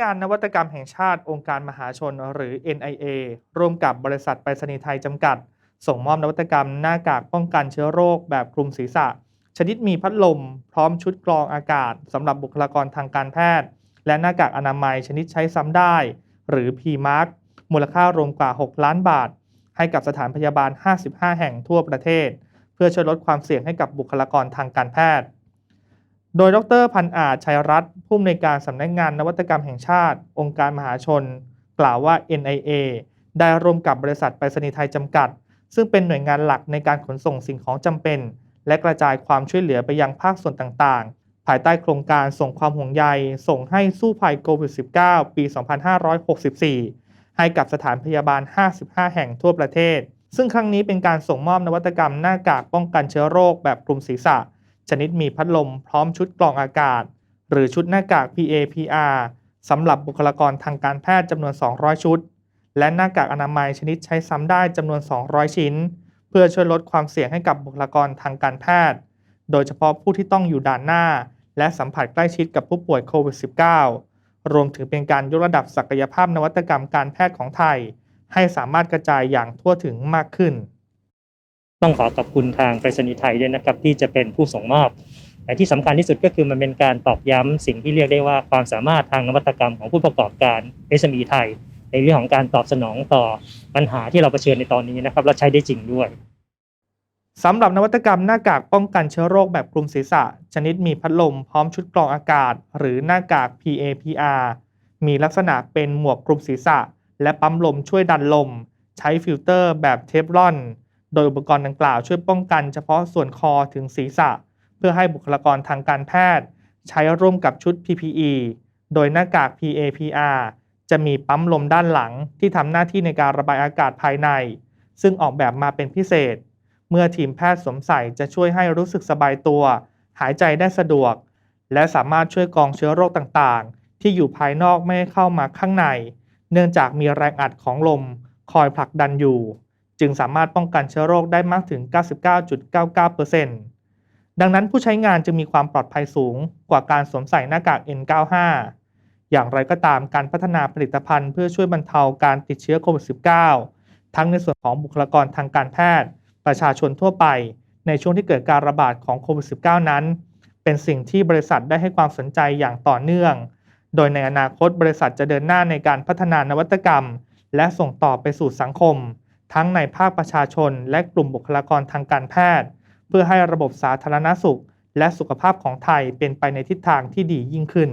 งานนวัตกรรมแห่งชาติองค์การมหาชนหรือ NIA ร่วมกับบริษัทไปรษณีย์ไทยจำกัด ส่งมอบนวัตกรรมหน้ากากป้องกันเชื้อโรคแบบคลุมศีรษะ ชนิดมีพัดลม พร้อมชุดกรองอากาศสำหรับบุคลากรทางการแพทย์ และหน้ากากอนามัยชนิดใช้ซ้ำได้ หรือ PMARK มูลค่ารวมกว่า 6 ล้านบาท ให้กับสถานพยาบาล 55 แห่งทั่วประเทศ เพื่อช่วยลดความเสี่ยงให้กับบุคลากรทางการแพทย์ โดยดรพันอาจชัยรัตน์ผู้อำนวยการสำนักงานนวัตกรรมแห่งชาติ องค์การมหาชน กล่าวว่า NIA ได้ร่วมกับบริษัทไปรษณีย์ไทยจำกัด ซึ่งเป็นหน่วยงานหลักในการขนส่งสิ่งของจำเป็น และกระจายความช่วยเหลือไปยังภาคส่วนต่างๆ ภายใต้โครงการส่งความห่วงใย ส่งให้สู้ภัยโควิด -19 ปี 2564 ให้กับสถานพยาบาล 55 แห่งทั่วประเทศ ซึ่งครั้งนี้เป็นการส่งมอบนวัตกรรมหน้ากากป้องกันเชื้อโรคแบบคลุมศีรษะ ชนิดมีพัดลมพร้อมชุดกรองอากาศ หรือชุดหน้ากาก PAPR สำหรับบุคลากรทางการแพทย์จำนวน 200 ชุด และหน้ากากอนามัยชนิดใช้ซ้ำได้จำนวน 200 ชิ้น เพื่อช่วยลดความเสี่ยงให้กับบุคลากรทางการแพทย์ โดยเฉพาะผู้ที่ต้องอยู่ด่านหน้า และสัมผัสใกล้ชิดกับผู้ป่วยโควิด -19 รวมถึงเป็นการยกระดับศักยภาพนวัตกรรมการแพทย์ของไทย ให้สามารถกระจายอย่างทั่วถึงมากขึ้น ต้องขอขอบคุณทางไปรษณีย์ไทยด้วยนะครับที่จะเป็นผู้ส่งมอบแต่ที่สำคัญที่สุดก็คือมันเป็นการตอกย้ำสิ่งที่เรียกได้ว่าความสามารถทางนวัตกรรมของผู้ประกอบการ SME ไทย ในเรื่องของการตอบสนองต่อปัญหาที่เราเผชิญในตอนนี้นะครับและใช้ได้จริงด้วยสำหรับนวัตกรรมหน้ากากป้องกันเชื้อโรคแบบคลุมศีรษะ ชนิดมีพัดลมพร้อมชุดกรองอากาศ หรือหน้ากาก PAPR มีลักษณะเป็นหมวกคลุมศีรษะ และปั๊มลมช่วยดันลม ใช้ฟิลเตอร์แบบเทฟลอน โดยอุปกรณ์ดังกล่าวช่วยป้องกันเฉพาะส่วนคอถึงศีรษะ เพื่อให้บุคลากรทางการแพทย์ ใช้ร่วมกับชุด PPE โดยหน้ากาก PAPR จะมีปั๊มลมด้านหลังที่ทำหน้าที่ในการระบายอากาศภายใน ซึ่งออกแบบมาเป็นพิเศษ เมื่อทีมแพทย์สวมใส่จะช่วยให้รู้สึกสบายตัว หายใจได้สะดวก และสามารถช่วยกองเชื้อโรคต่างๆ ที่อยู่ภายนอกไม่ให้เข้ามาข้างใน เนื่องจากมีแรงอัดของลมคอยผลักดันอยู่ จึงสามารถป้องกันเชื้อโรคได้มากถึง 99.99%ดังนั้นผู้ใช้งานจึงมีความปลอดภัยสูงกว่าการสวมใส่หน้ากาก N95 อย่างไรก็ตามการพัฒนาผลิตภัณฑ์เพื่อช่วยบรรเทาการติดเชื้อโควิด -19 ทั้งในส่วนของบุคลากรทางการแพทย์ ประชาชนทั่วไป ในช่วงที่เกิดการระบาดของโควิด -19 นั้น เป็นสิ่งที่บริษัทได้ให้ความสนใจอย่างต่อเนื่อง โดยในอนาคตบริษัทจะเดินหน้าในการพัฒนานวัตกรรม และส่งต่อไปสู่สังคม ทั้งในภาคประชาชน และกลุ่มบุคลากรทางการแพทย์ เพื่อให้ระบบสาธารณสุข และสุขภาพของไทยเป็นไปในทิศทางที่ดียิ่งขึ้น